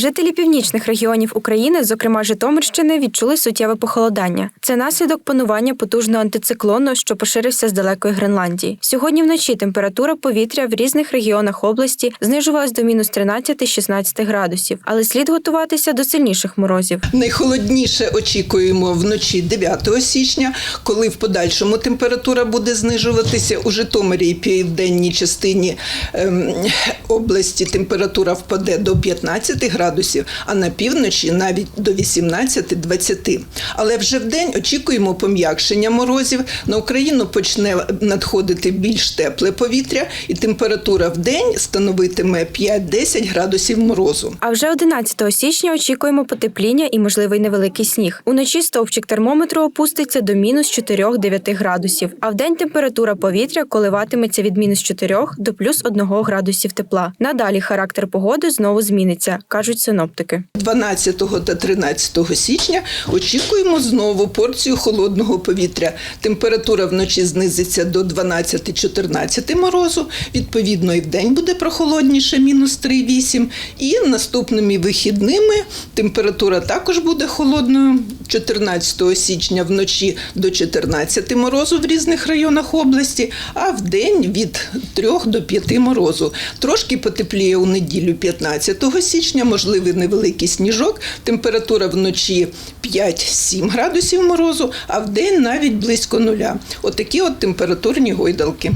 Жителі північних регіонів України, зокрема Житомирщини, відчули суттєве похолодання. Це наслідок панування потужного антициклону, що поширився з далекої Гренландії. Сьогодні вночі температура повітря в різних регіонах області знижувалась до мінус 13-16 градусів, але слід готуватися до сильніших морозів. Найхолодніше очікуємо вночі 9 січня, коли в подальшому температура буде знижуватися у Житомирі і південній частині ем, області. Температура впаде до 15 градусів, а на півночі навіть до 18-20. Але вже в день очікуємо пом'якшення морозів. На Україну почне надходити більш тепле повітря, і температура в день становитиме 5-10 градусів морозу. А вже 11 січня очікуємо потепління і можливий невеликий сніг. Уночі стовпчик термометру опуститься до мінус 4-9 градусів, а вдень температура повітря коливатиметься від мінус 4 до плюс 1 градусів тепла. Надалі характер погоди знову зміниться, кажуть синоптики. 12 та 13 січня очікуємо знову порцію холодного повітря. Температура вночі знизиться до 12-14 морозу. Відповідно, і вдень буде прохолодніше, мінус 3,8. І наступними вихідними температура також буде холодною. 14 січня вночі до 14 морозу в різних районах області, а в день від 3 до 5 морозу. Трошки потепліє у неділю 15 січня, можливий невеликий сніжок. Температура вночі 5-7 градусів морозу, а в день навіть близько нуля. Отакі от температурні гойдалки.